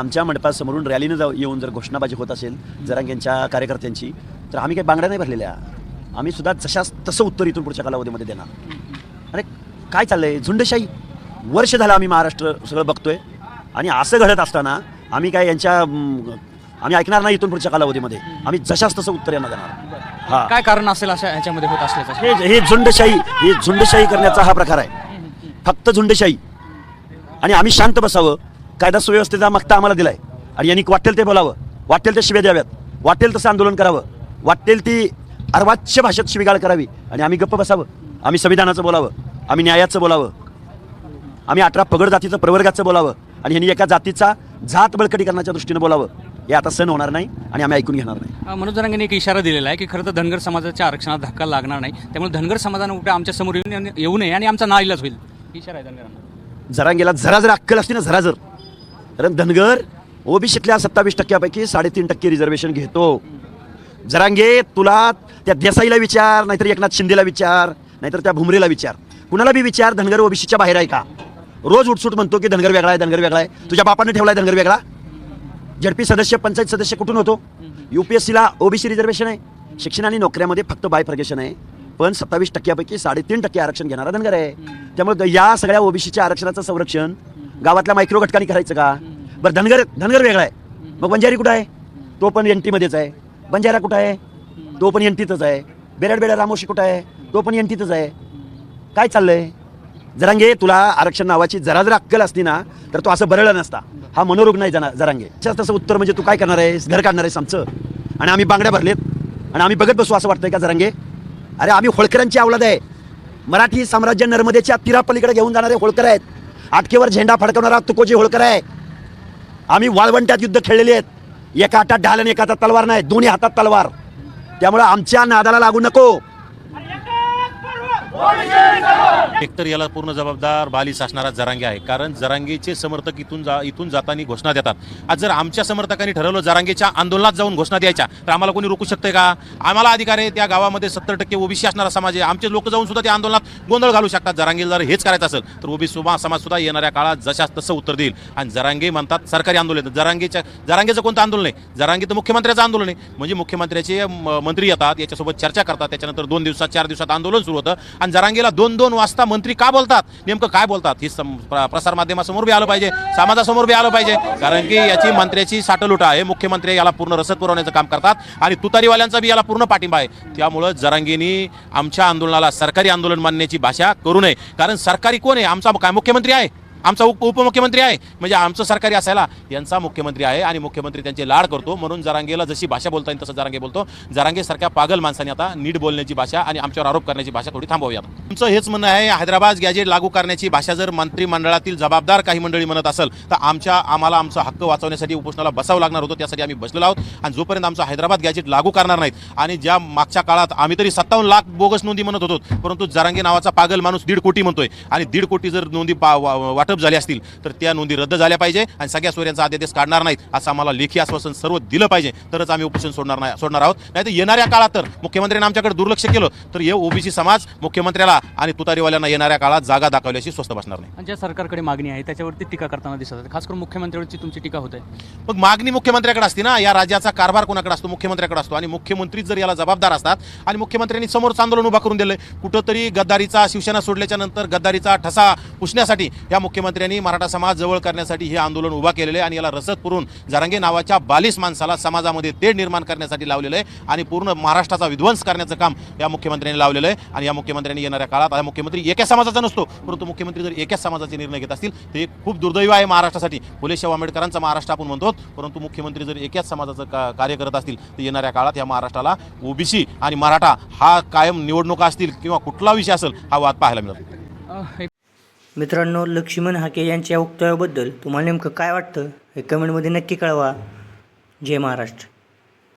आमच्या मंडपासमोरून रॅलीनं जाऊ येऊन जर घोषणाबाजी होत असेल जरांगेंच्या कार्यकर्त्यांची तर आम्ही काही बांगड्या नाही भरलेल्या. आम्ही सुद्धा जशाच तसं उत्तर इथून पुढच्या कालावधीमध्ये देणार. अरे काय चाललंय? झुंडशाही. वर्ष झालं आम्ही महाराष्ट्र सगळं बघतोय. आणि असं घडत असताना आम्ही काय यांच्या आम्ही ऐकणार नाही इथून पुढच्या कालावधीमध्ये. आम्ही जशाच तसं उत्तर यांना देणार. हा. काय कारण असेल अशा ह्याच्यामध्ये होत असल्याचं? हे हे झुंडशाही हे झुंडशाही करण्याचा हा प्रकार आहे. फक्त झुंडशाही. आणि आम्ही शांत बसावं. कायदा सुव्यवस्थेचा मागता आम्हाला दिलाय. आणि यांनी वाटेल ते बोलावं. वाटेल ते शिव्या द्याव्यात. वाटेल तसं आंदोलन करावं. वाटेल ती अर्वाच्य भाषेत शिवीगाळ करावी. आणि आम्ही गप्प बसावं. आम्ही संविधानाचं बोलावं. आम्ही न्यायाचं बोलावं. आम्ही अठरा पगड जातीचं प्रवर्गाचं बोलावं. आणि यांनी एका जातीचा जात बळकटीकरणाच्या दृष्टीनं बोलावं. हे आता सण होणार नाही आणि आम्ही ऐकून घेणार नाही. मनोज जरांगेने एक इशारा दिलेला आहे की खरं तर धनगर समाजाच्या आरक्षणात धक्का लागणार नाही. त्यामुळे धनगर समाजानं कुठे आमच्यासमोर येऊन येऊ नये आणि आमचा नाईलाज होईल. इशारा आहे धनगरांना. जरांगेला जरा जर अक्कल असती ना जरा जर. कारण धनगर ओबीसीतल्या सत्तावीस टक्क्यापैकी साडेतीन टक्के रिझर्वेशन घेतो. जरांगे तुला त्या देसाईला विचार नाहीतर एकनाथ शिंदेला विचार नाहीतर त्या भुमरेला विचार. कुणाला बी विचार धनगर ओबीसीच्या बाहेर आहे का? रोज उठसूट म्हणतो की धनगर वेगळा आहे धनगर वेगळा आहे. तुझ्या बापाने ठेवलाय धनगर वेगळा? झडपी सदस्य पंचायत सदस्य कुठून होतो? युपीएससीला ओबीसी रिझर्वेशन आहे. शिक्षण आणि नोकऱ्यामध्ये फक्त बायफर्गेशन आहे. पण सत्तावीस टक्क्यापैकी साडेतीन टक्के आरक्षण घेणारा धनगर आहे. त्यामुळे या सगळ्या ओबीसीच्या आरक्षणाचं संरक्षण गावातल्या मायक्रो घटकांनी करायचं का? बरं धनगर धनगर वेगळा आहे. मग बंजारी कुठं आहे? तो पण एन टीमध्येच आहे. बंजारा कुठं आहे? तो पण एन टीतच आहे. बेरड बेडा रामोशी कुठं आहे? तो पण एन टीतच आहे. काय चाललंय? जरांगे तुला आरक्षण नावाची जरा जर अक्कल असती ना तर तो असं बरळला नसता. हा मनोरोग नाही जाणार जरांगे. तसं तसं उत्तर म्हणजे तू काय करणार आहेस? घर काढणार आहेस आमचं. आणि आम्ही बांगड्या भरलेत. आणि आम्ही बघत बसू असं वाटतंय का जरांगे? अरे आम्ही होळकरांची आवलाद आहे. मराठी साम्राज्य नर्मदेच्या तीरापलीकडे घेऊन जाणारे होळकर आहेत. आटकेवर झेंडा फडकवणारा तुकोजी होळकर आहे. आम्ही वाळवंट्यात युद्ध खेळलेले आहेत. एका हातात ढाल आणि एका हातात तलवार नाही दोन्ही हातात तलवार. त्यामुळे आमच्या नादाला लागू नको. एकतर याला पूर्ण जबाबदार बालिश असणारा जरांगे आहे. कारण जरांगेचे समर्थक इथून जा इथून जाताना घोषणा देतात. आज जर आमच्या समर्थकांनी ठरवलं जरांगेच्या आंदोलनात जाऊन घोषणा द्यायच्या तर आम्हाला कोणी रोखू शकते का? आम्हाला अधिकार आहे त्या गावामध्ये सत्तर टक्के ओबीसी असणारा समाज आहे. आमचे लोक जाऊन सुद्धा त्या आंदोलनात गोंधळ घालू शकतात. जरांगेला जर हेच करायचं असेल तर ओबीसी समाज सुद्धा येणाऱ्या काळात जशास तसं उत्तर देईल. आणि जरांगे म्हणतात सरकारी आंदोलन जरांगेच्या जरांगेचं कोणतं आंदोलन आहे? जरांगे तर मुख्यमंत्र्याचं आंदोलन आहे. म्हणजे मुख्यमंत्र्याचे मंत्री येतात याच्यासोबत चर्चा करतात. त्याच्यानंतर दोन दिवसात चार दिवसात आंदोलन सुरू होतं. आणि जरांगेला दोन दोन वाजता मंत्री का बोलतात? नेमकं काय बोलतात? ही प्रसारमाध्यमासमोर बी आलं पाहिजे समाजासमोर बी आलं पाहिजे. कारण की याची मंत्र्याची साठलूट आहे. मुख्यमंत्री याला पूर्ण रसद पुरवण्याचं काम करतात आणि तुतारीवाल्यांचा बी याला पूर्ण पाठिंबा आहे. त्यामुळं जरांगीनी आमच्या आंदोलनाला सरकारी आंदोलन मानण्याची भाषा करू नये. कारण सरकारी कोण आहे? आमचा काय मुख्यमंत्री आहे? आमचा उप उपमुख्यमंत्री आहे. म्हणजे आमचं सरकारी असायला यांचा मुख्यमंत्री आहे आणि मुख्यमंत्री त्यांचे लाड करतो. म्हणून जरांगेला जशी भाषा बोलता येईल तसं जरांगे बोलतो. जरांगेसारख्या पागल माणसाने आता नीट बोलण्याची भाषा आणि आमच्यावर आरोप करण्याची भाषा थोडी थांबवूया आमचं हेच म्हणणं आहे हैदराबाद गॅजेट लागू करण्याची भाषा जर मंत्रिमंडळातील जबाबदार काही मंडळी म्हणत असेल तर आमच्या आम्हाला आमचा हक्क वाचवण्यासाठी उपोषणाला बसावं लागणार होतं त्यासाठी आम्ही बसलेलो आहोत. आणि जोपर्यंत आमचं हैदराबाद गॅजेट लागू करणार नाहीत आणि ज्या मागच्या काळात आम्ही तरी सत्तावन्न लाख बोगस नोंदी म्हणत होतो परंतु जरांगे नावाचा पागल माणूस दीड कोटी म्हणतोय आणि दीड कोटी जर नोंदी पा- वा- वाटप झाली असतील तर त्या नोंदी रद्द झाल्या पाहिजे आणि सगळ्या सोयऱ्यांचा अध्यादेश काढणार नाहीत असं आम्हाला लेखी आश्वासन सर्व दिलं पाहिजे तरच आम्ही उपोषण सोडणार नाही सोडणार आहोत. नाही तर येणाऱ्या काळात तर मुख्यमंत्र्यांनी आमच्याकडे दुर्लक्ष केलं तर हे ओबीसी समाज मुख्यमंत्र्याला आणि तुतारीवाल्यांना येणाऱ्या काळात जागा दाखवल्याशी स्वस्त बसणार नाही. आणि ज्या सरकारकडे मागणी आहे त्याच्यावरती टीका करताना दिसत आहे खास करून मुख्यमंत्र्यांवरची तुमची टीका होते मग मागणी मुख्यमंत्र्याकडे असते ना या राज्याचा कारभार कोणाकडे असतो? मुख्यमंत्र्याकडे असतो. आणि मुख्यमंत्री जर याला जबाबदार असतात आणि मुख्यमंत्र्यांनी समोरच आंदोलन उभा करून दिलंय कुठंतरी गद्दारीचा शिवसेना सोडल्याच्या नंतर गद्दारीचा ठसा पुसण्यासाठी या मुख्यमंत्र्यांनी मराठा समाज जवळ करण्यासाठी हे आंदोलन उभा केलेलं आहे आणि याला रसद पुरून जरांगे नावाच्या बालिश माणसाला समाजामध्ये तेढ निर्माण करण्यासाठी लावलेलं आहे आणि पूर्ण महाराष्ट्राचा विध्वंस करण्याचं काम या मुख्यमंत्र्यांनी लावलेलं आहे. आणि या मुख्यमंत्र्यांनी येणाऱ्या काळात हा मुख्यमंत्री एकाच समाजाचा नसतो परंतु मुख्यमंत्री जर एकाच समाजाचे निर्णय घेत असतील ते खूप दुर्दैव आहे महाराष्ट्रासाठी. फुले आंबेडकरांचा महाराष्ट्र आपण म्हणतो परंतु मुख्यमंत्री जर एकाच समाजाचं का कार्य करत असतील तर येणाऱ्या काळात या महाराष्ट्राला ओबीसी आणि मराठा हा कायम निवडणुका असतील किंवा कुठला विषय असेल हा वाद पाहायला मिळतो. मित्रांनो लक्ष्मण हाके यांच्या वक्तव्याबद्दल तुम्हाला नेमकं काय वाटतं हे कमेंटमध्ये नक्की कळवा. जय महाराष्ट्र.